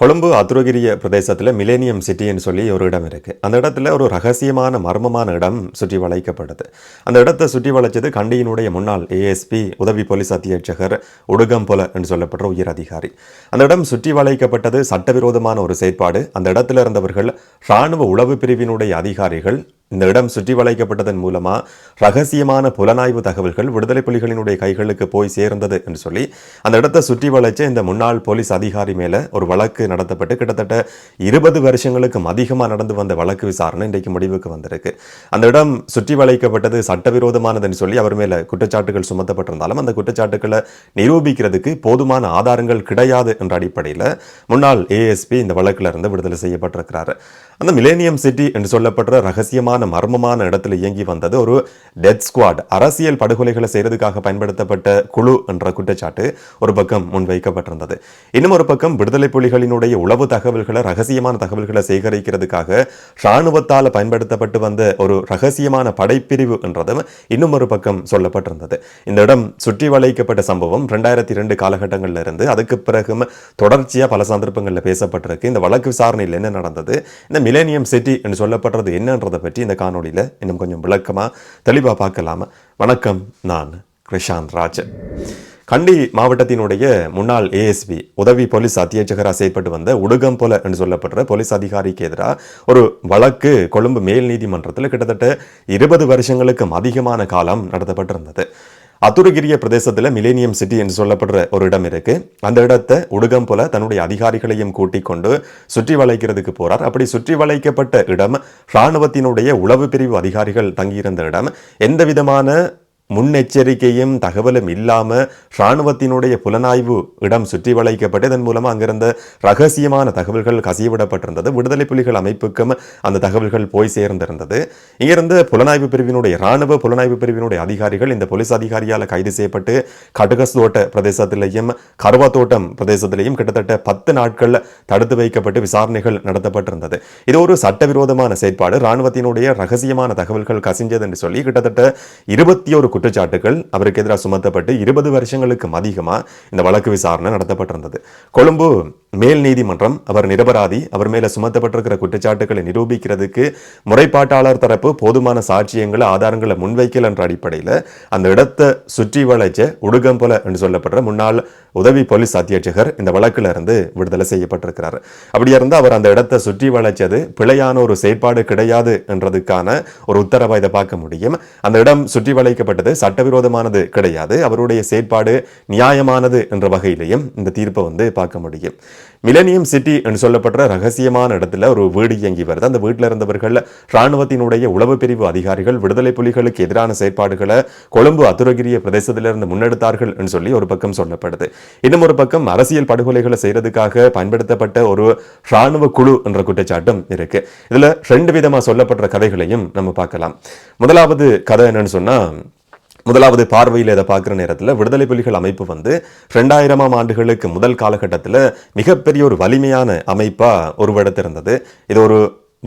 கொழும்பு அத்துரகிரிய பிரதேசத்தில் மிலேனியம் சிட்டின்னு சொல்லி ஒரு இடம் இருக்குது அந்த இடத்துல ஒரு ரகசியமான மர்மமான இடம் சுற்றி வளைக்கப்படுது. அந்த இடத்தை சுற்றி வளைச்சது கண்டியினுடைய முன்னாள் ஏஎஸ்பி உதவி போலீஸ் அத்தியட்சகர் உடுகம்பொல என்று சொல்லப்படுற உயர் அதிகாரி. அந்த இடம் சுற்றி வளைக்கப்பட்டது சட்டவிரோதமான ஒரு செயற்பாடு. அந்த இடத்துல இருந்தவர்கள் இராணுவ உளவு பிரிவினுடைய அதிகாரிகள் இந்த இடம் சுற்றி வளைக்கப்பட்டதன் மூலமா ரகசியமான புலனாய்வு தகவல்கள் விடுதலை புலிகளினுடைய கைகளுக்கு போய் சேர்ந்தது என்று சொல்லி அந்த இடத்தை சுற்றி வளைச்ச இந்த முன்னாள் போலீஸ் அதிகாரி மேல ஒரு வழக்கு நடத்தப்பட்டு கிட்டத்தட்ட இருபது வருஷங்களுக்கும் அதிகமாக நடந்து வந்த வழக்கு விசாரணை இன்றைக்கு முடிவுக்கு வந்திருக்கு. அந்த இடம் சுற்றி வளைக்கப்பட்டது சட்டவிரோதமானதுன்னு சொல்லி அவர் மேல குற்றச்சாட்டுகள் சுமத்தப்பட்டிருந்தாலும் அந்த குற்றச்சாட்டுகளை நிரூபிக்கிறதுக்கு போதுமான ஆதாரங்கள் கிடையாது என்ற அடிப்படையில் முன்னாள் ஏஎஸ்பி இந்த வழக்கில் இருந்து விடுதலை செய்யப்பட்டிருக்கிறார். அந்த மிலேனியம் சிட்டி என்று சொல்லப்படுற ரகசியமான மர்மமான இடத்துல இயங்கி வந்தது. ஒரு டெத் ஸ்குவாட் அரசியல் படுகொலைகளை செய்யறதுக்காக பயன்படுத்தப்பட்ட குழு என்ற குற்றச்சாட்டு ஒரு பக்கம் முன்வைக்கப்பட்டிருந்தது. இன்னும் ஒரு பக்கம் விடுதலை புலிகளினுடைய உளவு தகவல்களை ரகசியமான தகவல்களை சேகரிக்கிறதுக்காக இராணுவத்தால் பயன்படுத்தப்பட்டு வந்த ஒரு ரகசியமான படைப்பிரிவு என்றதும் இன்னும் ஒரு பக்கம் சொல்லப்பட்டிருந்தது. இந்த இடம் சுற்றி வளைக்கப்பட்ட சம்பவம் ரெண்டாயிரத்தி இரண்டு காலகட்டங்களில் இருந்து அதுக்கு பிறகும் தொடர்ச்சியாக பல சந்தர்ப்பங்களில் பேசப்பட்டிருக்கு. இந்த வழக்கு விசாரணையில் என்ன நடந்தது? இந்த மிலேனியம் சிட்டி என்று சொல்லப்படுறது என்னன்றதை பற்றி இந்த காணொலியில் இன்னும் கொஞ்சம் விளக்கமாக தெளிவாக பார்க்கலாமா. வணக்கம் நான் கிருஷாந்த் ராஜன். கண்டி மாவட்டத்தினுடைய முன்னாள் ஏஎஸ்பி உதவி போலீஸ் அத்தியட்சகராக செயற்பட்டு வந்த உடுகம்போல என்று சொல்லப்படுற போலீஸ் அதிகாரிக்கு எதிராக ஒரு வழக்கு கொழும்பு மேல் நீதிமன்றத்தில் கிட்டத்தட்ட இருபது வருஷங்களுக்கும் அதிகமான காலம் நடத்தப்பட்டிருந்தது. அத்துருகிரிய பிரதேசத்தில் மிலேனியம் சிட்டி என்று சொல்லப்படுற ஒரு இடம் இருக்கு. அந்த இடத்தை உடுகம் போல தன்னுடைய அதிகாரிகளையும் கூட்டிக் கொண்டு சுற்றி வளைக்கிறதுக்கு போறார். அப்படி சுற்றி வளைக்கப்பட்ட இடம் இராணுவத்தினுடைய உளவு பிரிவு அதிகாரிகள் தங்கியிருந்த இடம். எந்த விதமான முன்னெச்சரிக்கையும் தகவலும் இல்லாம இராணுவத்தினுடைய புலனாய்வு இடம் சுற்றி வளைக்கப்பட்டு இதன் மூலமா அங்கிருந்த ரகசியமான தகவல்கள் கசியவிடப்பட்டிருந்தது. விடுதலை புலிகள் அமைப்புக்கும் அந்த தகவல்கள் போய் சேர்ந்திருந்தது. இங்கிருந்து புலனாய்வு பிரிவினுடைய இராணுவ புலனாய்வு பிரிவினுடைய அதிகாரிகள் இந்த போலீஸ் அதிகாரியால் கைது செய்யப்பட்டு கடுகஸ்தோட்ட பிரதேசத்திலேயும் கருவாத்தோட்டம் பிரதேசத்திலேயும் கிட்டத்தட்ட பத்து நாட்கள் தடுத்து வைக்கப்பட்டு விசாரணைகள் நடத்தப்பட்டிருந்தது. இது ஒரு சட்டவிரோதமான செயற்பாடு. இராணுவத்தினுடைய ரகசியமான தகவல்கள் கசிஞ்சது என்று சொல்லி கிட்டத்தட்ட இருபத்தி ஒரு குற்றச்சாட்டுகள் அவருக்கு எதிராக சுமத்தப்பட்டு இருபது வருஷங்களுக்கும் அதிகமாக இந்த வழக்கு விசாரணை நடத்தப்பட்டிருந்தது. கொழும்பு மேல் நீதிமன்றம் அவர் நிரபராதி அவர் மேலே சுமத்தப்பட்டிருக்கிற குற்றச்சாட்டுகளை நிரூபிக்கிறதுக்கு முறைப்பாட்டாளர் தரப்பு போதுமான சாட்சியங்களை ஆதாரங்களை முன்வைக்கல் என்ற அடிப்படையில் அந்த இடத்தை சுற்றி வளைச்ச உடுகம்பொல என்று சொல்லப்படுற முன்னாள் உதவி போலீஸ் அத்தியட்சகர் இந்த வழக்கில் இருந்து விடுதலை செய்யப்பட்டிருக்கிறார். அப்படி இருந்து அவர் அந்த இடத்தை சுற்றி வளைச்சது பிழையான ஒரு செயற்பாடு கிடையாது என்றதுக்கான ஒரு உத்தரவை இதை பார்க்க முடியும். அந்த இடம் சுற்றி வளைக்கப்பட்டது சட்டவிரோதமானது கிடையாது. அவருடைய செயற்பாடு நியாயமானது என்ற வகையிலையும் இந்த தீர்ப்பை வந்து பார்க்க முடியும். மிலேனியம் சிட்டி என்று சொல்லப்படுற ரகசியமான இடத்துல ஒரு வீடு இயங்கி வருது. அந்த வீட்டில் இருந்தவர்கள் இராணுவத்தினுடைய உளவு பிரிவு அதிகாரிகள் விடுதலை புலிகளுக்கு எதிரான செயற்பாடுகளை கொழும்பு அத்துரகிரிய பிரதேசத்திலிருந்து முன்னெடுத்தார்கள் என்று சொல்லி ஒரு பக்கம் சொல்லப்படுது. இன்னும் ஒரு பக்கம் அரசியல் படுகொலைகளை செய்யறதுக்காக பயன்படுத்தப்பட்ட ஒரு இராணுவ குழு என்ற குற்றச்சாட்டும் இருக்கு. இதுல ரெண்டு விதமா சொல்லப்படுற கதைகளையும் நம்ம பார்க்கலாம். முதலாவது கதை என்னன்னு சொன்னா முதலாவது பார்வையில் இதை பார்க்குற நேரத்தில் விடுதலை புலிகள் அமைப்பு வந்து ரெண்டாயிரமாம் ஆண்டுகளுக்கு முதல் காலகட்டத்தில் மிகப்பெரிய ஒரு வலிமையான அமைப்பாக உருவெடுத்திருந்தது. இது ஒரு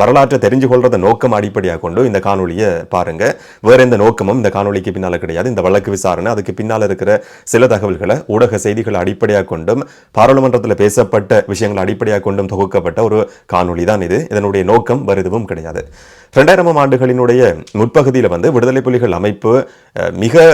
வரலாற்றை தெரிஞ்சு கொள்றத நோக்கம் அடிப்படையாக கொண்டு இந்த காணொலியை பாருங்க. வேற எந்த நோக்கமும் இந்த காணொலிக்கு பின்னால் கிடையாது. இந்த வழக்கு விசாரணை அதுக்கு பின்னால் இருக்கிற சில தகவல்களை ஊடக செய்திகளை அடிப்படையாக கொண்டும் பாராளுமன்றத்தில் பேசப்பட்ட விஷயங்களை அடிப்படையாக கொண்டும் தொகுக்கப்பட்ட ஒரு காணொலி தான் இது. இதனுடைய நோக்கம் வேறு எதுவும் கிடையாது. ரெண்டாயிரமாம் ஆண்டுகளினுடைய முற்பகுதியில் வந்து விடுதலை புலிகள் அமைப்பு மிக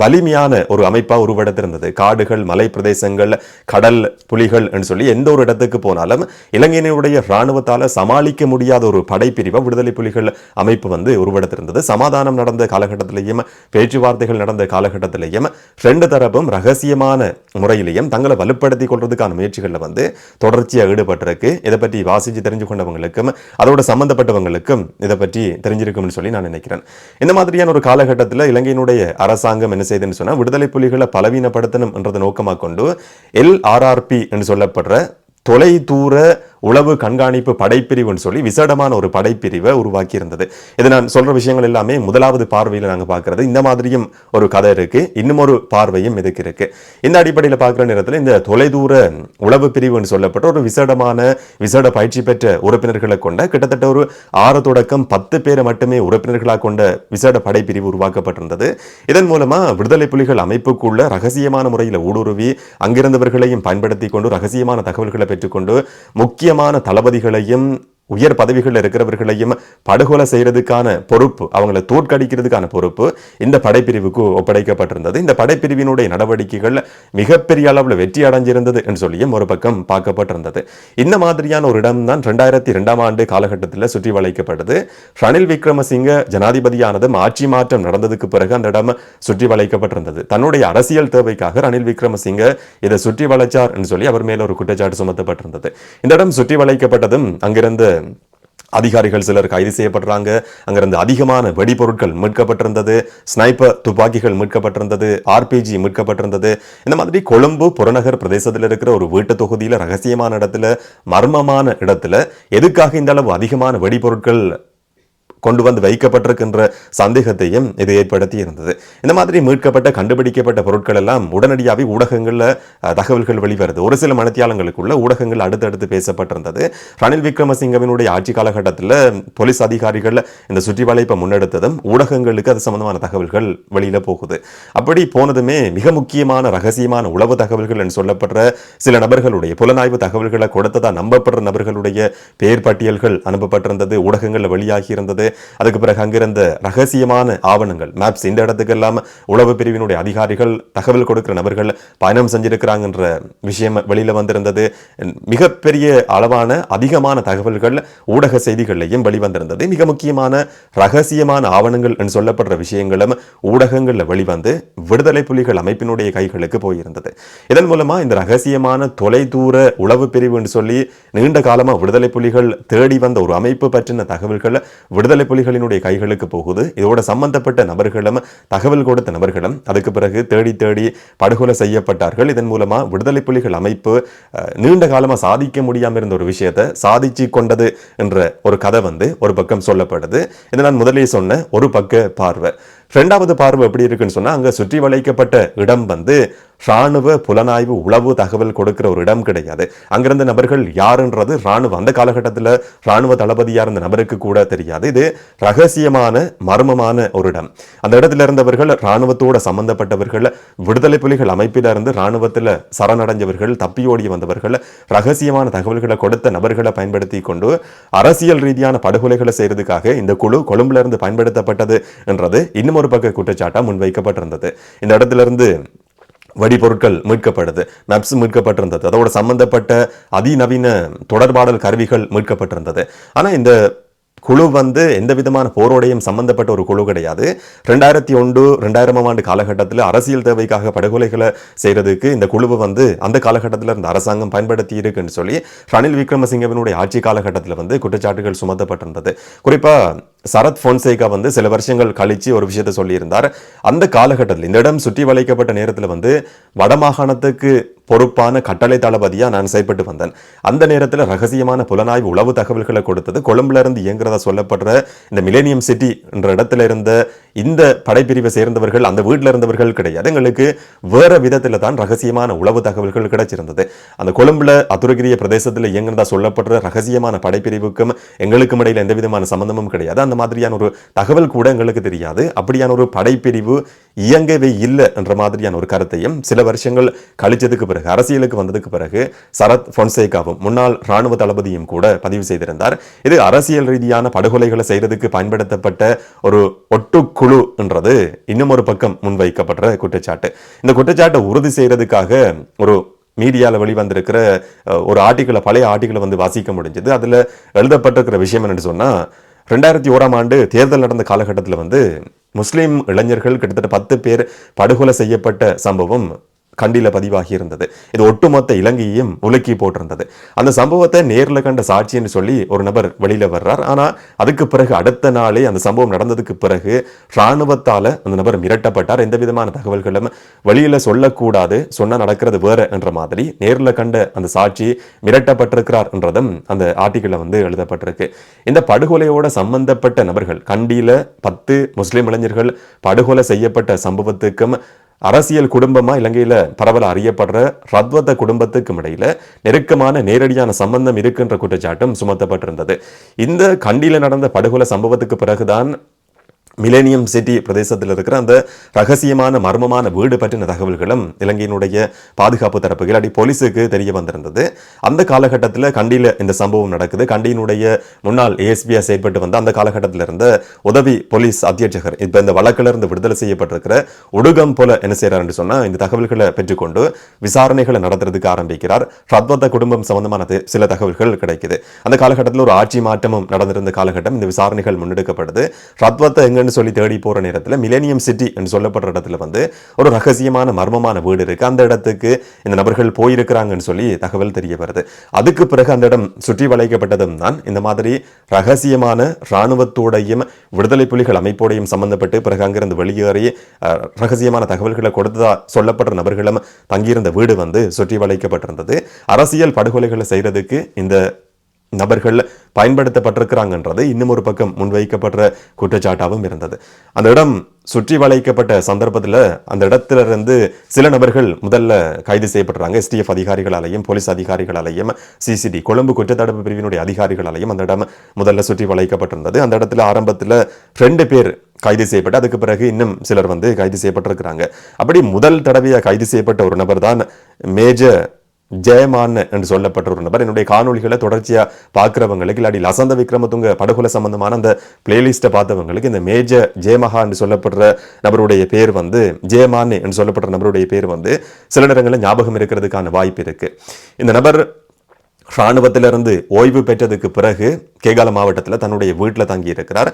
வலிமையான ஒரு அமைப்பா உருவெடுத்திருந்தது. காடுகள் மலை பிரதேசங்கள் கடல் புலிகள் என்று சொல்லி எந்த ஒரு இடத்துக்கு போனாலும் இலங்கையினுடைய இராணுவத்தால் சமாளிக்க முடியாத ஒரு படைப்பிரிவை விடுதலை புலிகள் அமைப்பு வந்து உருவெடுத்திருந்தது. சமாதானம் நடந்த காலகட்டத்திலையும் பேச்சுவார்த்தைகள் நடந்த காலகட்டத்திலேயும் ரெண்டு தரப்பும் ரகசியமான முறையிலையும் தங்களை வலுப்படுத்திக் கொள்றதுக்கான முயற்சிகளில் வந்து தொடர்ச்சியாக ஈடுபட்டிருக்கு. இதை பற்றி வாசித்து தெரிஞ்சு கொண்டவங்களுக்கும் அதோட சம்பந்தப்பட்டவங்களுக்கும் இதை பற்றி தெரிஞ்சிருக்கும்னு சொல்லி நான் நினைக்கிறேன். இந்த மாதிரியான ஒரு காலகட்டத்தில் இலங்கையினுடைய அரசாங்கம் என்ன செய்யுதுன்னு சொன்னா விடுதலை புலிகளை பலவீனப்படுத்தணும் என்றதை நோக்கமாக கொண்டு எல்ஆர்ஆர்பி என்று சொல்லப்படுற தொலை தூர உளவு கண்காணிப்பு படைப்பிரிவுன்னு சொல்லி விசேடமான ஒரு படைப்பிரிவை உருவாக்கி இருந்தது இது நான் சொல்ற விஷயங்கள் எல்லாமே முதலாவது பார்வையில் நாங்க பார்க்குறது. இந்த மாதிரியும் ஒரு கதை இருக்கு. இன்னும் ஒரு பார்வையும் இதுக்கு இருக்கு. இந்த அடிப்படையில் பார்க்குற நேரத்தில் இந்த தொலைதூர உளவு பிரிவுன்னு சொல்லப்பட்ட ஒரு விசேடமான விசேட பயிற்சி பெற்ற உறுப்பினர்களை கொண்ட கிட்டத்தட்ட ஒரு ஆறு தொடக்கம் பத்து பேரை மட்டுமே உறுப்பினர்களாக கொண்ட விசேட படைப்பிரிவு உருவாக்கப்பட்டிருந்தது. இதன் மூலமா விடுதலை புலிகள் அமைப்புக்குள்ள ரகசியமான முறையில் ஊடுருவி அங்கிருந்தவர்களையும் பயன்படுத்தி கொண்டு ரகசியமான தகவல்களை பெற்றுக்கொண்டு முக்கிய முக்கியமான தளபதிகளையும் உயர் பதவிகளில் இருக்கிறவர்களையும் படுகொலை செய்யறதுக்கான பொறுப்பு அவங்களை தோற்கடிக்கிறதுக்கான பொறுப்பு இந்த படைப்பிரிவுக்கு ஒப்படைக்கப்பட்டிருந்தது. இந்த படைப்பிரிவினுடைய நடவடிக்கைகள் மிகப்பெரிய அளவில் வெற்றி அடைஞ்சிருந்தது என்று சொல்லியும் ஒரு பக்கம் பார்க்கப்பட்டிருந்தது. இந்த மாதிரியான ஒரு இடம் தான் ரெண்டாயிரத்தி ரெண்டாம் ஆண்டு காலகட்டத்தில் சுற்றி வளைக்கப்பட்டது. ரணில் விக்ரமசிங்க ஜனாதிபதியானதும் ஆட்சி மாற்றம் நடந்ததுக்கு பிறகு அந்த இடம் சுற்றி வளைக்கப்பட்டிருந்தது. தன்னுடைய அரசியல் தேவைக்காக ரணில் விக்ரமசிங்க இதை சுற்றி வளைச்சார் என்று சொல்லி அவர் மேல ஒரு குற்றச்சாட்டு சுமத்தப்பட்டிருந்தது. இந்த இடம் சுற்றி வளைக்கப்பட்டதும் அங்கிருந்து அதிகாரிகள் சிலர் கைது செய்யப்படுறாங்க அங்கிருந்து அதிகமான வெடிபொருட்கள் மீட்கப்பட்டிருந்தது. ஸ்னைப்பர் துப்பாக்கிகள் மீட்கப்பட்டிருந்தது. ஆர்பிஜி மீட்கப்பட்டிருந்தது. இந்த மாதிரி கொழும்பு புறநகர் பிரதேசத்தில் இருக்கிற ஒரு வீட்டு தொகுதியில் ரகசியமான இடத்துல மர்மமான இடத்துல எதுக்காக இந்த அளவு அதிகமான வெடிபொருட்கள் கொண்டு வந்து வைக்கப்பட்டிருக்கின்ற சந்தேகத்தையும் இது ஏற்படுத்தி இருந்தது இந்த மாதிரி மீட்கப்பட்ட கண்டுபிடிக்கப்பட்ட பொருட்கள் எல்லாம் உடனடியாகவே ஊடகங்களில் தகவல்கள் வெளிவருது. ஒரு சில மனத்தியாளங்களுக்குள்ள ஊடகங்கள் அடுத்தடுத்து பேசப்பட்டிருந்தது. ரணில் விக்ரமசிங்கவினுடைய ஆட்சி காலகட்டத்தில் போலீஸ் அதிகாரிகள் இந்த சுற்றி வளைப்பை முன்னெடுத்ததும் ஊடகங்களுக்கு அது சம்பந்தமான தகவல்கள் வெளியில் போகுது. அப்படி போனதுமே மிக முக்கியமான ரகசியமான உளவு தகவல்கள் என்று சொல்லப்படுற சில நபர்களுடைய புலனாய்வு தகவல்களை கொடுத்ததா நம்பப்படுற நபர்களுடைய பெயர் பட்டியல்கள் அனுப்பப்பட்டிருந்தது. ஊடகங்களில் வெளியாகி இருந்தது. அதுக்கு பிறகு அங்கிருந்த ரகசியமான ஆவணங்கள் மேப்ஸ் இந்த இடத்துக்கு எல்லாம் உளவு பிரிவினுடைய அதிகாரிகள் தகவல் கொடுக்கிற நபர்கள் பயணம் செஞ்சிருக்கிறாங்கன்ற விஷயம் வெளியில் வந்திருந்தது. மிகப்பெரிய அளவான அதிகமான தகவல்கள் ஊடக செய்திகள்லையும் வெளிவந்திருந்தது. மிக முக்கியமான ரகசியமான ஆவணங்கள் என்று சொல்லப்படுற விஷயங்களும் ஊடகங்களில் வெளிவந்து விடுதலை புலிகள் அமைப்பினுடைய கைகளுக்கு போயிருந்தது. இதன் மூலமா இந்த ரகசியமான தொலைதூர உளவு பிரிவுன்னு சொல்லி நீண்ட காலமாக விடுதலை புலிகள் தேடி வந்த ஒரு அமைப்பு பற்றின தகவல்கள் விடுதலை விடுதலை புலிகளினுடைய கைகளுக்கு போகுது. இதோட சம்பந்தப்பட்ட நபர்களும் தகவல் கொடுத்த நபர்களும் அதுக்கு பிறகு தேடி தேடி படுகொலை செய்யப்பட்டார்கள். இதன் மூலமா விடுதலை புலிகள் அமைப்பு நீண்ட காலமாக சாதிக்க முடியாமல் இருந்த ஒரு விஷயத்தை சாதிச்சு கொண்டது என்ற ஒரு கதை வந்து ஒரு பக்கம் சொல்லப்படுது. இதை நான் முதலே சொன்ன ஒரு பக்க பார்வை. ரெண்டாவது பார்வை எப்படி இருக்குன்னு சொன்னால் அங்கே சுற்றி வளைக்கப்பட்ட இடம் வந்து ராணுவ புலனாய்வு உளவு தகவல் கொடுக்கிற ஒரு இடம் கிடையாது. அங்கிருந்த நபர்கள் யாருன்றது ராணுவ அந்த காலகட்டத்தில் ராணுவ தளபதியாக இருந்த நபருக்கு கூட தெரியாது. இது ரகசியமான மர்மமான ஒரு இடம். அந்த இடத்துல இருந்தவர்கள் ராணுவத்தோட சம்பந்தப்பட்டவர்கள் விடுதலை புலிகள் அமைப்பிலிருந்து ராணுவத்தில் சரணடைஞ்சவர்கள் தப்பியோடி வந்தவர்கள் ரகசியமான தகவல்களை கொடுத்த நபர்களை பயன்படுத்தி கொண்டு அரசியல் ரீதியான படுகொலைகளை செய்யறதுக்காக இந்த குழு கொழும்புல இருந்து பயன்படுத்தப்பட்டது என்றது இன்னும் ஒரு பக்க குற்றச்சாட்டாக முன்வைக்கப்பட்டிருந்தது. இந்த இடத்துல இருந்து வெடிபொருட்கள் மீட்கப்படுது. நப்ஸ் மீட்கப்பட்டிருந்தது. அதோட சம்பந்தப்பட்ட அதிநவீன தொடர்பாடல் கருவிகள் மீட்கப்பட்டிருந்தது. ஆனால் இந்த குழு வந்து எந்த விதமான போரோடையும் சம்பந்தப்பட்ட ஒரு குழு கிடையாது. ரெண்டாயிரத்தி ஒன்று ரெண்டாயிரமாம் ஆண்டு காலகட்டத்தில் அரசியல் தேவைக்காக படுகொலைகளை செய்கிறதுக்கு இந்த குழுவை வந்து அந்த காலகட்டத்தில் இருந்த அரசாங்கம் பயன்படுத்தி இருக்குன்னு சொல்லி ரணில் விக்ரமசிங்கவினுடைய ஆட்சி காலகட்டத்தில் வந்து குற்றச்சாட்டுகள் சுமத்தப்பட்டிருந்தது. குறிப்பாக சரத் ஃபோன்சேகா வந்து சில வருஷங்கள் கழிச்சு ஒரு விஷயத்தை சொல்லியிருந்தார். அந்த காலகட்டத்தில் இந்த இடம் சுற்றி வளைக்கப்பட்ட நேரத்தில் வந்து வடமாகாணத்துக்கு பொறுப்பான கட்டளை தளபதியாக நான் செயல்பட்டு வந்தேன். அந்த நேரத்தில் ரகசியமான புலனாய்வு உளவு தகவல்களை கொடுத்தது கொழும்புலேருந்து இயங்குறதா சொல்லப்படுற இந்த மிலேனியம் சிட்டி என்ற இடத்துல இருந்த இந்த படைப்பிரிவை சேர்ந்தவர்கள் அந்த வீட்டில் இருந்தவர்கள் கிடையாது. எங்களுக்கு வேறு விதத்தில் தான் ரகசியமான உளவு தகவல்கள் கிடைச்சிருந்தது. அந்த கொழும்புல அத்துரகிரிய பிரதேசத்தில் இயங்குறதா சொல்லப்படுற ரகசியமான படைப்பிரிவுக்கும் எங்களுக்கும் இடையில் எந்த விதமான சம்பந்தமும் கிடையாது. அந்த மாதிரியான ஒரு தகவல் கூட எங்களுக்கு தெரியாது. அப்படியான ஒரு படைப்பிரிவு இயங்கவே இல்லை என்ற மாதிரியான ஒரு கருத்தையும் சில வருஷங்கள் கழிச்சதுக்கு பிறகு அரசியலுக்கு வந்ததுக்கு பிறகு சரத் பொன்சேகாவும் முன்னாள் ராணுவ தளபதியும் கூட பதிவு செய்திருந்தார். இது அரசியல் ரீதியான படுகொலைகளை செய்கிறதுக்கு பயன்படுத்தப்பட்ட ஒரு ஒட்டுக்குழு என்றது இன்னும் ஒரு பக்கம் முன்வைக்கப்படுற குற்றச்சாட்டு. இந்த குற்றச்சாட்டை உறுதி செய்கிறதுக்காக ஒரு மீடியாவில் வெளிவந்திருக்கிற ஒரு ஆர்டிக்கிளை பழைய ஆர்டிக்கிளை வந்து வாசிக்க முடிஞ்சது. அதில் எழுதப்பட்டிருக்கிற விஷயம் என்னென்னு சொன்னால் ரெண்டாயிரத்தி ஓராம் ஆண்டு தேர்தல் நடந்த காலகட்டத்தில் வந்து முஸ்லீம் இளைஞர்கள் கிட்டத்தட்ட பத்து பேர் படுகொலை செய்யப்பட்ட சம்பவம் கண்டியில் பதிவாகி இருந்தது இது ஒட்டுமொத்த இலங்கையையும் உலுக்கி போட்டிருந்தது. அந்த சம்பவத்தை நேரில் கண்ட சாட்சின்னு சொல்லி ஒரு நபர் வெளியில் வர்றார். ஆனால் அதுக்கு பிறகு அடுத்த நாளே அந்த சம்பவம் நடந்ததுக்கு பிறகு இராணுவத்தால் அந்த நபர் மிரட்டப்பட்டார். எந்த விதமான தகவல்களும் வெளியில் சொல்லக்கூடாது சொன்னால் நடக்கிறது வேற என்ற மாதிரி நேரில் கண்ட அந்த சாட்சி மிரட்டப்பட்டிருக்கிறார் என்றதும் அந்த ஆர்டிக்கிள் வந்து எழுதப்பட்டிருக்கு. இந்த படுகொலையோட சம்பந்தப்பட்ட நபர்கள் கண்டியில பத்து முஸ்லீம் இளைஞர்கள் படுகொலை செய்யப்பட்ட சம்பவத்துக்கும் அரசியல் குடும்பமாக இலங்கையில் பரவல அறியப்படுற ரத்வத குடும்பத்துக்கும் இடையில் நெருக்கமான நேரடியான சம்பந்தம் இருக்குன்ற குற்றச்சாட்டும் சுமத்தப்பட்டிருந்தது. இந்த கண்டியில நடந்த படுகொலை சம்பவத்துக்கு பிறகுதான் மிலேனியம் சிட்டி பிரதேசத்தில் இருக்கிற அந்த ரகசியமான மர்மமான வீடு பற்றின தகவல்களும் இலங்கையினுடைய பாதுகாப்பு தரப்புகள் அடி போலீஸுக்கு தெரிய வந்திருந்தது. அந்த காலகட்டத்தில் கண்டியில் இந்த சம்பவம் நடக்குது. கண்டியினுடைய முன்னாள் ஏஎஸ்பியாக செயல்பட்டு வந்த அந்த காலகட்டத்தில் இருந்த உதவி போலீஸ் அத்தியட்சகர் இப்போ இந்த வழக்கிலிருந்து விடுதலை செய்யப்பட்டிருக்கிற உடுகம் போல என்ன செய்யறாருன்னு சொன்னா இந்த தகவல்களை பெற்றுக்கொண்டு விசாரணைகளை நடத்துறதுக்கு ஆரம்பிக்கிறார். ரத்வத்த குடும்பம் சம்பந்தமான சில தகவல்கள் கிடைக்குது. அந்த காலகட்டத்தில் ஒரு ஆட்சி மாற்றமும் நடந்திருந்த காலகட்டம் இந்த விசாரணைகள் முன்னெடுக்கப்படுது. ரத்வத்தை எங்கன்னு சொல்லி தேடி போற நேரத்தில் மிலேனியம் சிட்டி என்று சொல்லப்படுற இடத்துல வந்து ஒரு ரகசியமான மர்மமான வீடு இருக்கு. அந்த இடத்துக்கு இந்த நபர்கள் போயிருக்கிறாங்கன்னு சொல்லி தகவல் தெரிய வருது. அதுக்கு பிறகு அந்த இடம் சுற்றி வளைக்கப்பட்டதும் தான் இந்த மாதிரி ரகசியமான இராணுவத்தோடையும் விடுதலை புலிகள் அமைப்போடையும் சம்பந்தப்பட்டு பிறகு அங்கிருந்து வெளியேறி ரகசியமான தகவல்களை கொடுத்ததா சொல்லப்படுற நபர்களும் தங்கியிருந்த வீடு வந்து சுற்றி வளைக்கப்பட்டிருந்தது. அரசியல் படுகொலைகளை செய்யறதுக்கு இந்த நபர்கள் பயன்படுத்தப்பட்டிருக்கிறாங்கன்றது இன்னும் ஒரு பக்கம் முன்வைக்கப்படுற குற்றச்சாட்டாகவும் இருந்தது. அந்த இடம் சுற்றி வளைக்கப்பட்ட சந்தர்ப்பத்தில் அந்த இடத்துல இருந்து சில நபர்கள் முதல்ல கைது செய்யப்படுறாங்க எஸ்டிஎஃப் அதிகாரிகளாலையும் போலீஸ் அதிகாரிகளாலையும் சிசிடி கொழும்பு குற்றத்தடுப்பு பிரிவினுடைய அதிகாரிகளாலையும் அந்த இடம் முதல்ல சுற்றி வளைக்கப்பட்டிருந்தது. அந்த இடத்துல ஆரம்பத்தில் ரெண்டு பேர் கைது செய்யப்பட்டு அதுக்கு பிறகு இன்னும் சிலர் வந்து கைது செய்யப்பட்டிருக்கிறாங்க. அப்படி முதல் தடவையாக கைது செய்யப்பட்ட ஒரு நபர் தான் மேஜர் ஜெயமான் என்று சொல்லப்பட்ட ஒரு நபர். என்னுடைய காணொளிகளை தொடர்ச்சியாக பார்க்குறவங்களுக்கு இல்லாடி லசந்த விக்ரமதுங்க படுகொலை சம்பந்தமான அந்த பிளேலிஸ்ட்டை பார்த்தவங்களுக்கு இந்த மேஜர் ஜெயமஹா என்று சொல்லப்படுற நபருடைய பேர் வந்து ஜெயமான் என்று சொல்லப்படுற நபருடைய பேர் வந்து சில நேரங்களில் ஞாபகம் இருக்கிறதுக்கான வாய்ப்பு இருக்குது இந்த நபர் இராணுவத்திலிருந்து ஓய்வு பெற்றதுக்கு பிறகு கேகால மாவட்டத்தில் தன்னுடைய வீட்டில் தங்கி இருக்கிறார்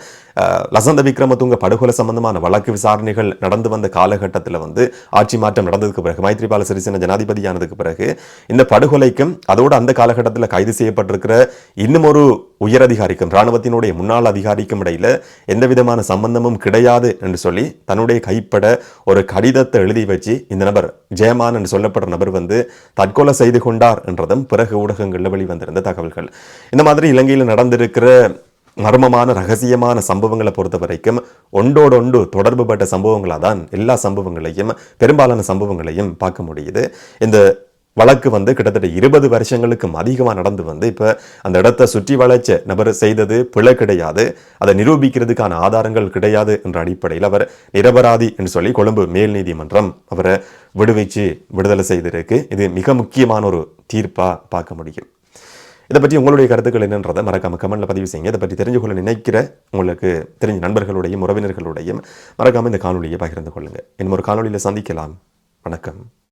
லசந்த விக்ரமதுங்க படுகொலை சம்பந்தமான வழக்கு விசாரணைகள் நடந்து வந்த காலகட்டத்தில் வந்து ஆட்சி மாற்றம் நடந்ததுக்கு பிறகு மைத்ரிபால சிறிசேன ஜனாதிபதியானதுக்கு பிறகு இந்த படுகொலைக்கும் அதோடு அந்த காலகட்டத்தில் கைது செய்யப்பட்டிருக்கிற இன்னும் ஒரு உயரதிகாரிக்கும் இராணுவத்தினுடைய முன்னாள் அதிகாரிக்கும் இடையில எந்த விதமான சம்பந்தமும் கிடையாது என்று சொல்லி தன்னுடைய கைப்பட ஒரு கடிதத்தை எழுதி வச்சு இந்த நபர் ஜெயமான் என்று சொல்லப்படுற நபர் வந்து தற்கொலை செய்து கொண்டார் என்றதும் பிறகு ஊடகங்களில் வெளிவந்திருந்த தகவல்கள். இந்த மாதிரி இலங்கையில் நடந்திருக்கிற மர்மமான ரகசியமான சம்பவங்களை பொறுத்த வரைக்கும் ஒன்றோடொன்று தொடர்புபட்ட சம்பவங்களாக தான் எல்லா சம்பவங்களையும் பெரும்பாலான சம்பவங்களையும் பார்க்க முடியுது. இந்த வழக்கு வந்து கிட்டத்தட்ட இருபது வருஷங்களுக்கும் அதிகமாக நடந்து வந்து இப்போ அந்த இடத்தை சுற்றி வளைச்ச நபர் செய்தது பிழை கிடையாது. அதை நிரூபிக்கிறதுக்கான ஆதாரங்கள் கிடையாது என்ற அடிப்படையில் அவர் நிரபராதி என்று சொல்லி கொழும்பு மேல் நீதிமன்றம் அவரை விடுவிச்சு விடுதலை செய்திருக்கு. இது மிக முக்கியமான ஒரு தீர்ப்பாக பார்க்க முடியும். இதை பற்றி உங்களுடைய கருத்துக்கள் என்னன்றதை மறக்காம கமெண்ட்ல பதிவு செய்யுங்க. இதை பற்றி தெரிஞ்சு கொள்ள நினைக்கிற உங்களுக்கு தெரிஞ்ச நண்பர்களுடையும் உறவினர்களுடையும் மறக்காம இந்த காணொலியை பகிர்ந்து கொள்ளுங்க. இன்னும் ஒரு காணொலியில் சந்திக்கலாம். வணக்கம்.